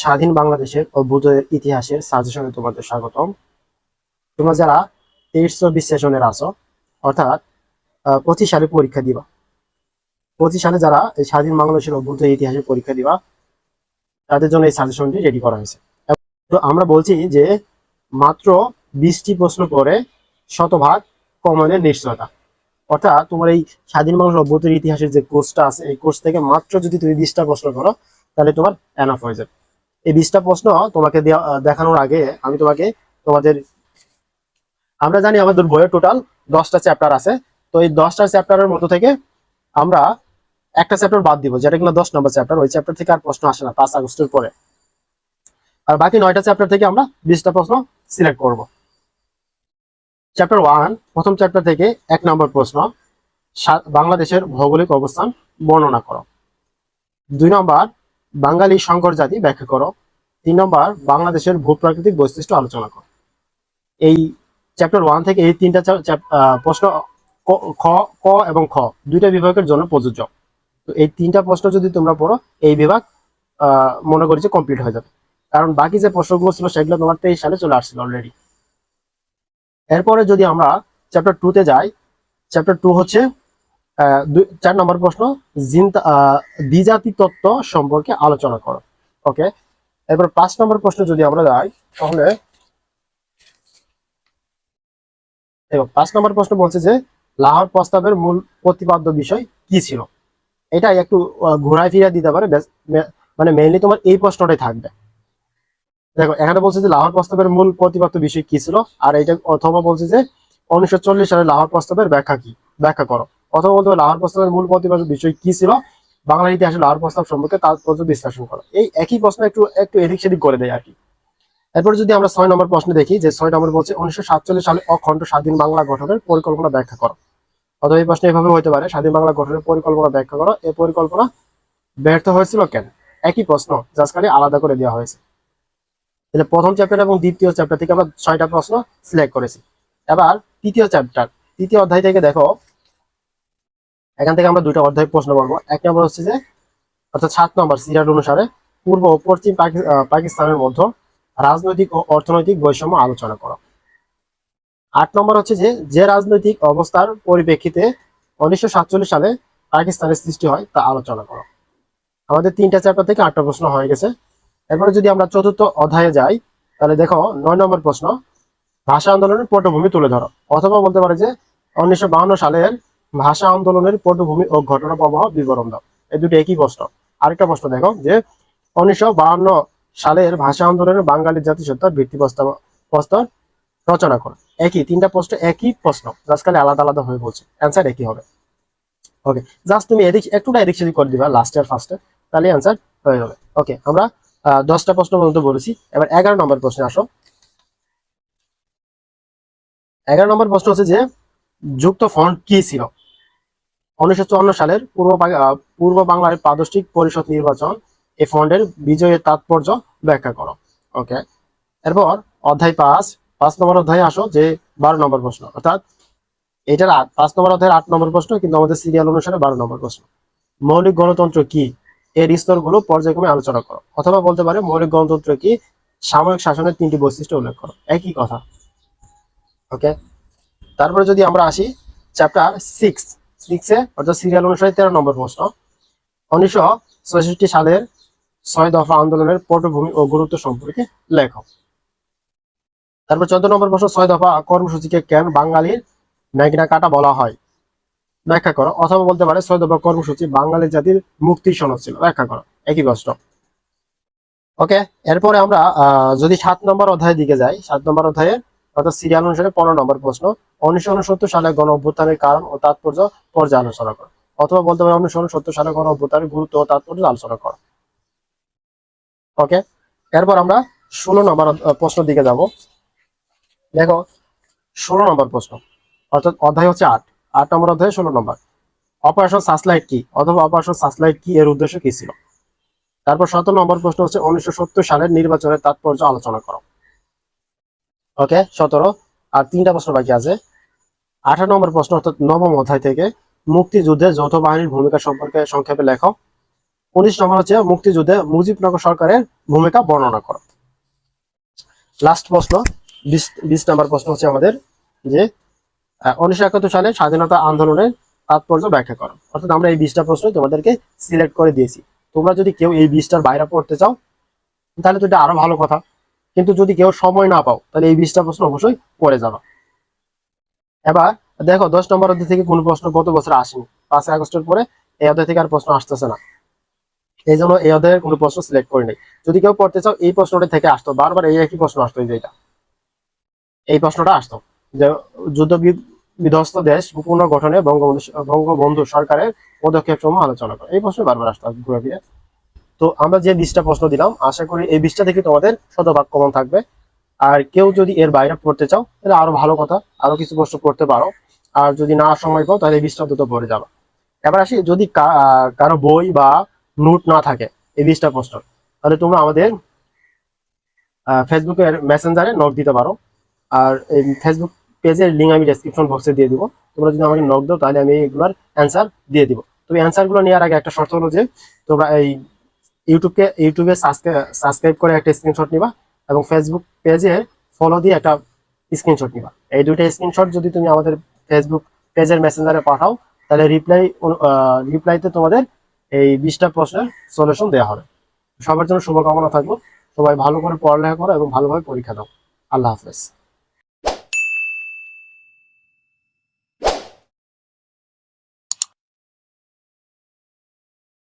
স্বাধীন বাংলাদেশের অভ্যুদয়ের ইতিহাসের সাজেশনে তোমাদের স্বাগতম। তোমরা যারা তেইশ চব্বিশ সেশনের আছো, অর্থাৎ পঁচিশ সালে পরীক্ষা দিবা। পঁচিশ সালে যারা এই স্বাধীন বাংলাদেশের অভ্যুদয়ের ইতিহাসের পরীক্ষা দিবা, তাদের জন্য এই সাজেশনটি রেডি করা হয়েছে। তো আমরা বলছি যে, মাত্র বিশটি প্রশ্ন করে শতভাগ কমনের নিশ্চয়তা। অর্থাৎ, তোমার এই স্বাধীন বাংলাদেশ অভ্যুদয়ের ইতিহাসের যে কোর্সটা আছে, এই কোর্স থেকে মাত্র যদি তুমি বিশটা প্রশ্ন করো, তাহলে তোমার এনাফ হয়ে যাবে। এই বিশটা প্রশ্ন তোমাকে দেখানোর আগে আমি তোমাকে তোমাদের আমরা জানি আমাদের বইয়ে টোটাল দশটা চ্যাপ্টার আছে। তো এই দশটা চ্যাপ্টারের মধ্যে থেকে আমরা একটা চ্যাপ্টার বাদ দিব, যেটা কিনা দশ নম্বর চ্যাপ্টার ওই চ্যাপ্টার থেকে আর প্রশ্ন আসে না পাঁচ আগস্টের পরে। আর বাকি নয়টা চ্যাপ্টার থেকে আমরা বিশটা প্রশ্ন সিলেক্ট করব। চ্যাপ্টার ওয়ান প্রথম চ্যাপ্টার থেকে এক নম্বর প্রশ্ন বাংলাদেশের ভৌগোলিক অবস্থান বর্ণনা করো। দুই নম্বর বাঙালি সংকর জাতি, ব্যাখ্যা করো। তিন নম্বর, বাংলাদেশের ভূপ্রাকৃতিক বৈশিষ্ট্য আলোচনা করো। এই চ্যাপ্টার ওয়ান থেকে এই তিনটা প্রশ্ন খ, ক এবং খ, দুইটা বিভাগের জন্য প্রযোজ্য। তো এই তিনটা প্রশ্ন যদি তোমরা পড়ো, এই বিভাগ মনে করি যে কমপ্লিট হয়ে যাবে। কারণ বাকি যে প্রশ্নগুলো ছিল, সেগুলো তোমার তেইশ সালে চলে আসছিল অলরেডি এরপরে যদি আমরা চ্যাপ্টার টু তে যাই চ্যাপ্টার টু হচ্ছে চার নম্বর প্রশ্ন জিন- আহ, দ্বিজাতি তত্ত্ব সম্পর্কে আলোচনা করো। ওকে এরপর পাঁচ নম্বর প্রশ্ন যদি আমরা যাই তাহলে এবার পাঁচ নম্বর প্রশ্ন বলছে যে লাহোর প্রস্তাবের মূল প্রতিপাদ্য বিষয় কি ছিল? এটা একটু ঘোরায় ফিরে দিতে পারে মানে মেইনলি তোমার এই প্রশ্নটাই থাকবে। দেখো এখানে বলছে যে লাহোর প্রস্তাবের মূল প্রতিপাদ্য বিষয় কি ছিল? আর এটা অথবা বলছে যে উনিশশো চল্লিশ সালে লাহোর প্রস্তাবের ব্যাখ্যা কি? ব্যাখ্যা করো। অথবা বলতে হবে লাহোর প্রস্তাবের মূল প্রতিপাদ্য বিষয় কি ছিল? বাংলার ইতিহাসে লাহোর প্রস্তাব সম্পর্কে তাৎপর্য বিশ্লেষণ করো। এই একই প্রশ্ন একটু একটু এদিক সেদিক করে দেয় আর কি। এরপর যদি আমরা ছয় নম্বর প্রশ্ন দেখি, যে ছয় নম্বর বলছে, উনিশশো সাতচল্লিশ সালে অখণ্ড স্বাধীন বাংলা গঠনের পরিকল্পনা ব্যাখ্যা করো। অথবা এই প্রশ্ন এভাবে হতে পারে, স্বাধীন বাংলা গঠনের পরিকল্পনা ব্যাখ্যা করো এই পরিকল্পনা ব্যর্থ হয়েছিল কেন? একই প্রশ্ন, জাস্ট খালি আলাদা করে দেওয়া হয়েছে। তাহলে প্রথম চ্যাপ্টার এবং দ্বিতীয় চ্যাপ্টার থেকে আমরা ছয়টা প্রশ্ন সিলেক্ট করেছি। এবার তৃতীয় চ্যাপ্টার তৃতীয় অধ্যায় থেকে দেখো এখান থেকে আমরা দুটো অধ্যায় প্রশ্ন বলব এক নম্বর হচ্ছে যে, অর্থাৎ সাত নম্বর সিরিয়াল অনুসারে পূর্ব ও পশ্চিম পাকিস্তানের মধ্যে রাজনৈতিক ও অর্থনৈতিক বৈষম্য আলোচনা করো। আট নম্বর হচ্ছে যে যে রাজনৈতিক অবস্থার পরিপ্রেক্ষিতে উনিশশো সাতচল্লিশ সালে পাকিস্তানের সৃষ্টি হয় তা আলোচনা করো। আমাদের তিনটা চ্যাপ্টার থেকে আটটা প্রশ্ন হয়ে গেছে। এরপরে যদি আমরা চতুর্থ অধ্যায়ে যাই, তাহলে দেখো নয় নম্বর প্রশ্ন, ভাষা আন্দোলনের পটভূমি তুলে ধরো। অথবা বলতে পারে যে, উনিশশো সালের ভাষা আন্দোলনের পটভূমি ও ঘটনা প্রবাহ বিবরণ দাও। এই দুটো একই প্রশ্ন। আরেকটা প্রশ্ন দেখো যে, উনিশশো সালের ভাষা আন্দোলনের বাঙালি জাতিসত্তার ভিত্তি প্রস্তাব প্রস্তাব রচনা করো। একই, তিনটা প্রশ্ন, একই প্রশ্ন। জাস্ট খালি আলাদা আলাদা হয়ে বলছে। অ্যান্সার একই হবে। ওকে জাস্ট তুমি এদিক, একটুটা এদিক সেদিক করে দিবা লাস্ট আর ফার্স্টে তাহলে অ্যান্সার হয়ে যাবে। ওকে আমরা দশটা প্রশ্ন পর্যন্ত বলেছি। এবার এগারো নম্বর প্রশ্নে আসো। এগারো নম্বর প্রশ্ন হচ্ছে যে, যুক্ত ফন্ট কি ছিল? উনিশশো চুয়ান্ন সালের পূর্ব পূর্ব বাংলার প্রাদেশিক পরিষদ নির্বাচন এই ফন্ডের বিজয়ের তাৎপর্য ব্যাখ্যা করো। ওকে এরপর অধ্যায় পাঁচ পাঁচ নম্বর অধ্যায়ে আসো যে বারো নম্বর প্রশ্ন। অর্থাৎ এটার পাঁচ নম্বর অধ্যায়ের আট নম্বর প্রশ্ন কিন্তু আমাদের সিরিয়াল অনুসারে বারো নম্বর প্রশ্ন। মৌলিক গণতন্ত্র কি? এর স্তরগুলো পর্যায়ক্রমে আলোচনা করো। অথবা বলতে পারে মৌলিক গণতন্ত্র কি? সাময়িক শাসনের তিনটি বৈশিষ্ট্য উল্লেখ করো। একই কথা। ওকে তারপরে যদি আমরা আসি চ্যাপ্টার সিক্স সিক্সে অর্থাৎ সিরিয়াল অনুসারে তেরো নম্বর প্রশ্ন। উনিশশো ছয়ষট্টি সালের ছয় দফা আন্দোলনের পটভূমি ও গুরুত্ব সম্পর্কে লেখো তারপর চোদ্দ নম্বর প্রশ্ন, ছয় দফা কর্মসূচিকে কেন বাঙালির ম্যাগনা কাটা বলা হয়? ব্যাখ্যা করো, অথবা বলতে পারে ছয় দফা কর্মসূচি বাঙালি জাতির মুক্তির সনদ ছিল। ব্যাখ্যা করো, একই প্রশ্ন। ওকে, এরপরে আমরা যদি সাত নম্বর অধ্যায়ের দিকে যাই, সাত নম্বর অধ্যায়ে অর্থাৎ সিরিয়াল অনুসারে পনেরো নম্বর প্রশ্ন উনিশশো উনসত্তর সালে গণ অভ্যুত্থানের কারণ ও তাৎপর্য পর্যালোচনা করো। অথবা বলতে পারে উনিশশো উনসত্তর সালে গণ অভ্যুত্থানের গুরুত্ব ও তাৎপর্য আলোচনা করো। ওকে এরপর আমরা ষোলো নম্বর আহ, প্রশ্নের দিকে যাব। দেখো ষোলো নম্বর প্রশ্ন অর্থাৎ অধ্যায় হচ্ছে আট। আট নম্বর অধ্যায় ষোলো নম্বর। অপারেশন সাসলাইট কি? অথবা অপারেশন সাসলাইট কি এর উদ্দেশ্য কি ছিল? তারপর সতেরো নম্বর প্রশ্ন হচ্ছে উনিশশো সত্তর সালের নির্বাচনের তাৎপর্য আলোচনা করো। ওকে সতেরো। আর তিনটা প্রশ্ন বাকি আছে। আঠারো নম্বর প্রশ্ন অর্থাৎ নবম অধ্যায় থেকে মুক্তিযুদ্ধে যৌথ বাহিনীর ভূমিকা সম্পর্কে সংক্ষেপে লেখো। উনিশ নম্বর হচ্ছে মুক্তিযুদ্ধে মুজিবনগর সরকারের ভূমিকা বর্ণনা করো। লাস্ট প্রশ্ন, বিশ বিশ নম্বর প্রশ্ন হচ্ছে আমাদের যে উনিশশো একাত্তর সালে স্বাধীনতা আন্দোলনের তাৎপর্য ব্যাখ্যা করো। অর্থাৎ আমরা এই বিশটা প্রশ্ন তোমাদেরকে সিলেক্ট করে দিয়েছি। তোমরা যদি কেউ এই বিশটার বাইরে পড়তে চাও, তাহলে তো এটা আরও ভালো কথা। কিন্তু যদি কেউ সময় না পাও, তাহলে এই বিশটা প্রশ্ন অবশ্যই পড়ে যাবা। এবার দেখো, দশ নম্বর অধ্যায় থেকে কোন প্রশ্ন গত বছর আসেনি। পাঁচই আগস্টের পরে এই অধ্যায় থেকে আর প্রশ্ন আসতেছে না। এই জন্য এই অধ্যায়ের কোনো প্রশ্ন সিলেক্ট করি নাই। যদি কেউ পড়তে চাও, এই প্রশ্নটা থেকে আসতো। বারবার এই একই প্রশ্ন আসতো, এই যে এটা। এই প্রশ্নটা আসতো যে যুদ্ধ বিধ্বস্ত দেশ পুনর্গঠনে বঙ্গবন্ধু বঙ্গবন্ধু সরকারের পদক্ষেপ সমূহ আলোচনা করে। এই প্রশ্ন বারবার আসতো, ঘুরে ফিরে। তো আমরা যে বিশটা প্রশ্ন দিলাম, আশা করি এই বিশটা থেকে তোমাদের শতভাগ কমন থাকবে। আর কেউ যদি এর বাইরে পড়তে চাও, তাহলে আরও ভালো কথা, আরও কিছু প্রশ্ন পড়তে পারো। আর যদি না সময় পাও, তাহলে এই বিশটা দুটো পড়ে যাবে। এবার আসি, যদি কারও বই বা নোট না থাকে, এই বিশটা প্রশ্ন, তাহলে তোমরা আমাদের ফেসবুকের মেসেঞ্জারে নোট দিতে পারো। আর এই ফেসবুক পেজের লিঙ্ক আমি ডেসক্রিপশন বক্সে দিয়ে দিব। তোমরা যদি আমাকে নক দাও, তাহলে আমি এগুলোর অ্যান্সার দিয়ে দিব। তবে অ্যান্সারগুলো নেওয়ার আগে একটা শর্ত হলো যে, তোমরা এই ইউটিউবকে, ইউটিউবে সাবস্ক্রাইব করে একটা স্ক্রিনশট নিবা এবং ফেসবুক পেজে ফলো দিয়ে একটা স্ক্রিনশট নিবা। এই দুইটা স্ক্রিনশট যদি তুমি আমাদের ফেসবুক পেজের মেসেঞ্জারে পাঠাও, তাহলে রিপ্লাই রিপ্লাইতে তোমাদের এই বিশটা প্রশ্নের সলিউশন দেওয়া হবে। সবার জন্য শুভকামনা থাকল। সবাই ভালো করে পড়ালেখা করো এবং ভালোভাবে পরীক্ষা দাও। আল্লাহ হাফেজ।